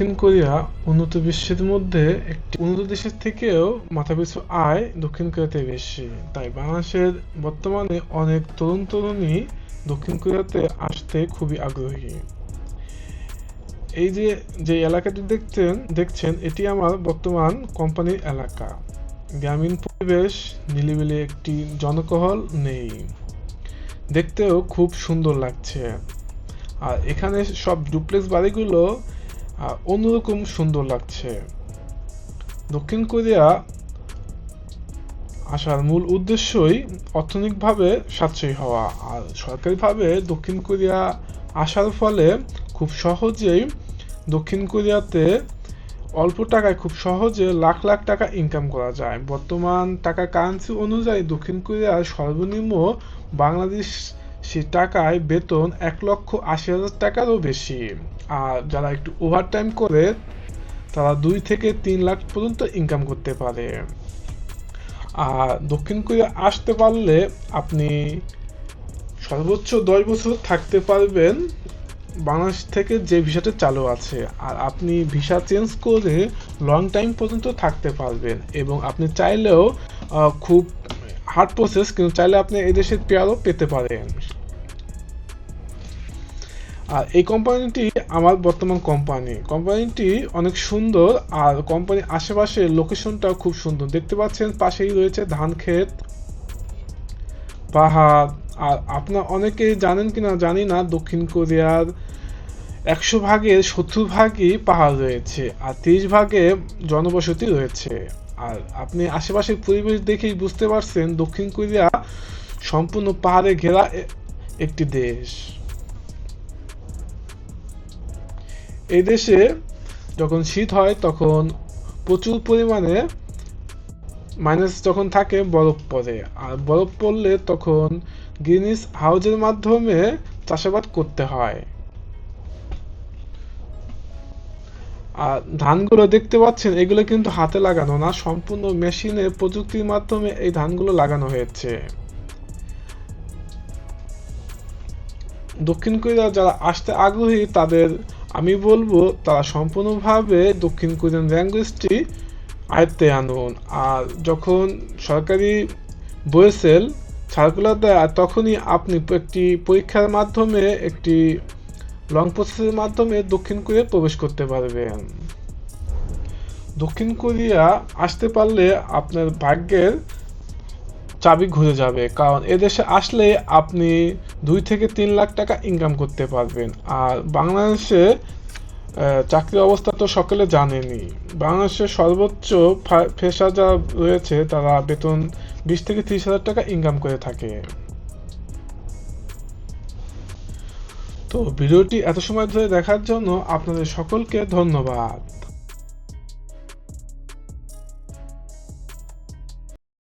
দক্ষিণ কোরিয়া উন্নত বিশ্বের মধ্যে একটি উন্নত দেশের থেকেও মাথাপিছু আয় দক্ষিণ কোরিয়াতে বেশি। তাই বাংলাদেশের বর্তমানে অনেক তরুণ তরুণী দক্ষিণ কোরিয়াতে আসতে খুবই আগ্রহী। এই যে যে এলাকাটি দেখছেন দেখছেন, এটি আমার বর্তমান কোম্পানির এলাকা। গ্রামীণ পরিবেশ, নিলিবিলি একটি জনকহল নেই। দেখতেও খুব সুন্দর লাগছে। আর এখানে সব ডুপ্লেক্স বাড়িগুলো অন্যরকম সুন্দর লাগছে। দক্ষিণ কোরিয়া আসার মূল উদ্দেশ্যই অর্থনৈতিকভাবে সাশ্রয়ী হওয়া। আর সরকারিভাবে দক্ষিণ কোরিয়া আসার ফলে খুব সহজেই দক্ষিণ কোরিয়াতে অল্প টাকায় খুব সহজে লাখ লাখ টাকা ইনকাম করা যায়। বর্তমান টাকা কারেন্সি অনুযায়ী দক্ষিণ কোরিয়ার সর্বনিম্ন বাংলাদেশ সে টাকায় বেতন এক লক্ষ আশি হাজার টাকারও বেশি। আর যারা একটু ওভারটাইম করে, তারা দুই থেকে তিন লাখ পর্যন্ত ইনকাম করতে পারে। আর দক্ষিণ কোরিয়া আসতে পারলে আপনি সর্বোচ্চ দশ বছর থাকতে পারবেন বাংলাদেশ থেকে যে ভিসাটা চালু আছে। আর আপনি ভিসা চেঞ্জ করে লং টাইম পর্যন্ত থাকতে পারবেন। এবং আপনি চাইলেও খুব হার্ড প্রসেস কিন্তু চাইলে আপনি এদেশের পেয়ারও পেতে পারেন। আর এই কোম্পানিটি আমার বর্তমান কোম্পানি কোম্পানিটি অনেক সুন্দর আর কোম্পানির আশেপাশে লোকেশনটাও খুব সুন্দর। দেখতে পাচ্ছেন, পাশেই রয়েছে ধান ক্ষেত, পাহাড়। আর আপনার অনেকেই জানেন কিনা জানি না, দক্ষিণ কোরিয়ার একশো ভাগের সত্তর ভাগই পাহাড় রয়েছে আর তিরিশ ভাগে জনবসতি রয়েছে। আর আপনি আশেপাশের পরিবেশ দেখেই বুঝতে পারছেন, দক্ষিণ কোরিয়া সম্পূর্ণ পাহাড়ে ঘেরা একটি দেশ। এই দেশে যখন শীত হয়, তখন প্রচুর পরিমাণে মাইনাস যখন থাকে, বরফ পড়ে। আর বরফ পড়লে তখন গ্রিনিস হাউজের মাধ্যমে চাষাবাদ করতে হয়। আর ধানগুলো দেখতে পাচ্ছেন, এগুলো কিন্তু হাতে লাগানো না, সম্পূর্ণ মেশিনে প্রযুক্তির মাধ্যমে এই ধানগুলো লাগানো হয়েছে। দক্ষিণ কোরিয়া যারা আসতে আগ্রহী, তাদের আমি বলব, তারা সম্পূর্ণভাবে দক্ষিণ কোরিয়ান ল্যাঙ্গুয়েজটি আয়ত্তে আনুন। আর যখন সরকারি বয়েসেল সার্কুলার দেয় তখনই আপনি একটি পরীক্ষার মাধ্যমে, একটি লং প্রসেসের মাধ্যমে দক্ষিণ কোরিয়া প্রবেশ করতে পারবেন। দক্ষিণ কোরিয়া আসতে পারলে আপনার ভাগ্যের চাবি ঘুরে যাবে। কারণ এদেশে আসলে আপনি দুই থেকে তিন লাখ টাকা ইনকাম করতে পারবেন। আর বাংলাদেশে চাকরির অবস্থা তো সকলে জানেনি বাংলাদেশের সর্বোচ্চ ফেসার যারা রয়েছে, তারা বেতন বিশ থেকে ত্রিশ হাজার টাকা ইনকাম করে থাকে। তো ভিডিওটি এত সময় ধরে দেখার জন্য আপনাদের সকলকে ধন্যবাদ।